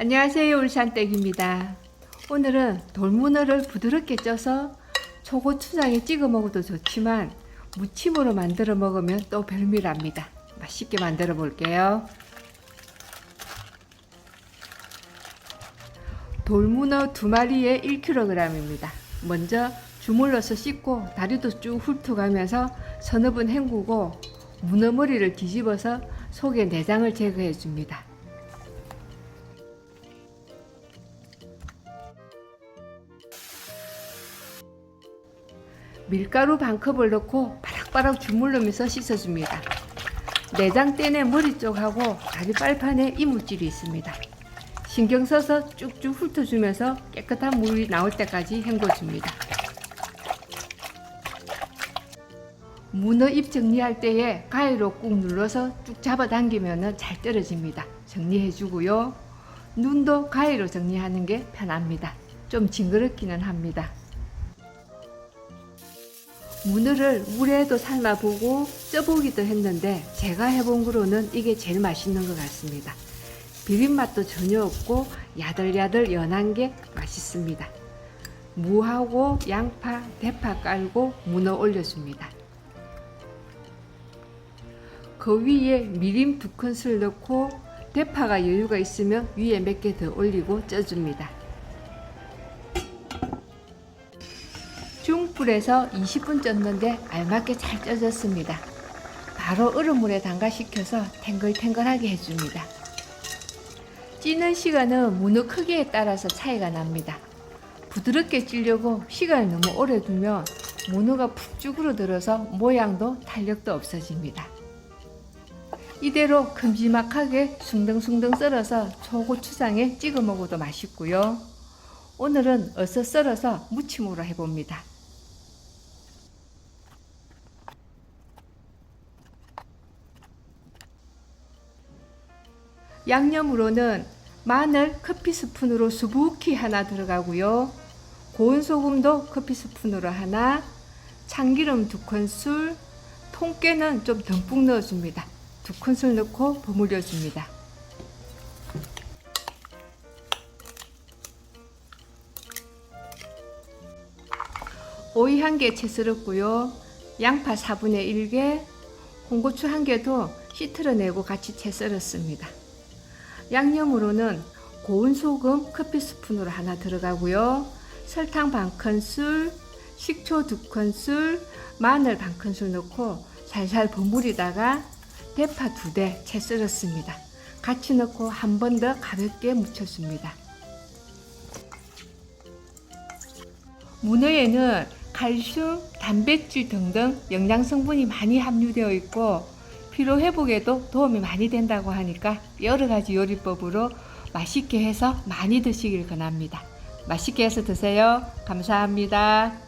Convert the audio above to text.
안녕하세요 울산댁입니다. 오늘은 돌문어를 부드럽게 쪄서 초고추장에 찍어 먹어도 좋지만 무침으로 만들어 먹으면 또 별미랍니다. 맛있게 만들어 볼게요. 돌문어 두 마리에 1kg입니다. 먼저 주물러서 씻고 다리도 쭉 훑어가면서 서너 번 헹구고 문어 머리를 뒤집어서 속에 내장을 제거해 줍니다 밀가루 반 컵을 넣고 바락바락 주물르면서 씻어줍니다. 내장 떼내 머리 쪽하고 다리 빨판에 이물질이 있습니다. 신경 써서 쭉쭉 훑어주면서 깨끗한 물이 나올 때까지 헹궈줍니다. 문어 잎 정리할 때에 가위로 꾹 눌러서 쭉 잡아당기면 잘 떨어집니다. 정리해주고요. 눈도 가위로 정리하는 게 편합니다. 좀 징그럽기는 합니다. 문어를 물에도 삶아보고 쪄보기도 했는데 제가 해본 거로는 이게 제일 맛있는 것 같습니다. 비린맛도 전혀 없고 야들야들 연한 게 맛있습니다. 무하고 양파, 대파 깔고 문어 올려줍니다. 그 위에 미림 두 큰술 넣고 대파가 여유가 있으면 위에 몇 개 더 올리고 쪄줍니다. 중불에서 20분 쪘는데 알맞게 잘 쪄졌습니다. 바로 얼음물에 담가식혀서 탱글탱글하게 해줍니다. 찌는 시간은 문어 크기에 따라서 차이가 납니다. 부드럽게 찌려고 시간을 너무 오래 두면 문어가 푹 쭈그러들어서 모양도 탄력도 없어집니다. 이대로 큼지막하게 숭덩숭덩 썰어서 초고추장에 찍어 먹어도 맛있고요. 오늘은 어서 썰어서 무침으로 해봅니다. 양념으로는 마늘 커피 스푼으로 수북히 하나 들어가고요. 고운 소금도 커피 스푼으로 하나, 참기름 두 큰술, 통깨는 좀 듬뿍 넣어줍니다. 두 큰술 넣고 버무려 줍니다. 오이 한 개 채 썰었고요. 양파 4분의 1개, 홍고추 한 개도 씻어내고 같이 채 썰었습니다. 양념으로는 고운 소금 커피 스푼으로 하나 들어가고요. 설탕 반 큰술, 식초 두 큰술, 마늘 반 큰술 넣고 살살 버무리다가 대파 두 대 채 썰었습니다. 같이 넣고 한 번 더 가볍게 무쳐줍니다. 문어에는 칼슘, 단백질 등등 영양 성분이 많이 함유되어 있고 피로 회복에도 도움이 많이 된다고 하니까 여러 가지 요리법으로 맛있게 해서 많이 드시길 권합니다. 맛있게 해서 드세요. 감사합니다.